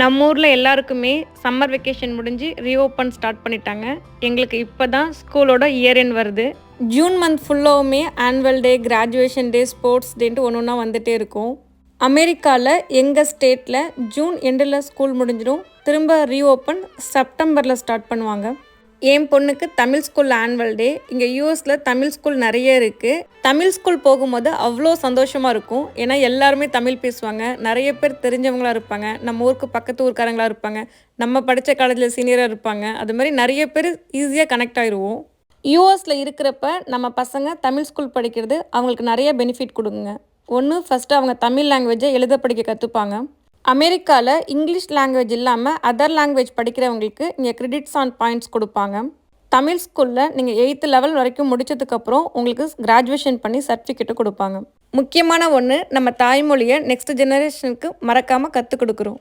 நம்ம ஊரில் எல்லாருக்குமே சம்மர் வெக்கேஷன் முடிஞ்சு ரீஓப்பன் ஸ்டார்ட் பண்ணிட்டாங்க. எங்களுக்கு இப்போ தான் ஸ்கூலோட இயர் எண்ட் வருது ஜூன் மந்த் ஃபுல்லாவுமே annual day graduation day sports டேன்ட்டு ஒன்று ஒன்றா வந்துகிட்டே இருக்கும். அமெரிக்காவில் எங்கள் ஸ்டேட்டில் ஜூன் எண்டில் ஸ்கூல் முடிஞ்சிடும். திரும்ப ரீஓப்பன் செப்டம்பரில் ஸ்டார்ட் பண்ணுவாங்க. என் பொண்ணுக்கு தமிழ் ஸ்கூல் ஆனுவல் டே இங்கே யூஎஸில் தமிழ் ஸ்கூல் நிறைய இருக்குது தமிழ் ஸ்கூல் போகும்போது அவ்வளோ சந்தோஷமாக இருக்கும். ஏன்னா எல்லாருமே தமிழ் பேசுவாங்க. நிறைய பேர் தெரிஞ்சவங்களா இருப்பாங்க. நம்ம ஊருக்கு பக்கத்து ஊர்க்காரங்களாக இருப்பாங்க. நம்ம படித்த காலேஜில் சீனியராக இருப்பாங்க. அது மாதிரி நிறைய பேர் ஈஸியாக கனெக்ட் ஆயிடுவோம் யூஎஸில் இருக்கிறப்ப நம்ம பசங்க தமிழ் ஸ்கூல் படிக்கிறது அவங்களுக்கு நிறைய பெனிஃபிட் கொடுங்க ஒன்று ஃபஸ்ட்டு அவங்க தமிழ் லாங்குவேஜை எழுத படிக்க கற்றுப்பாங்க அமெரிக்காவில் இங்கிலீஷ் லாங்குவேஜ் இல்லாமல் அதர் லாங்குவேஜ் படிக்கிறவங்களுக்கு இங்கே கிரெடிட்ஸ் ஆன் பாயிண்ட்ஸ் கொடுப்பாங்க. தமிழ் ஸ்கூலில் நீங்கள் எயித்து லெவல் வரைக்கும் முடிச்சதுக்கப்புறம் உங்களுக்கு கிராஜுவேஷன் பண்ணி சர்டிஃபிகேட்டு கொடுப்பாங்க. முக்கியமான ஒன்று நம்ம தாய்மொழியை நெக்ஸ்ட் ஜெனரேஷனுக்கு மறக்காமல் கற்றுக் கொடுக்குறோம்.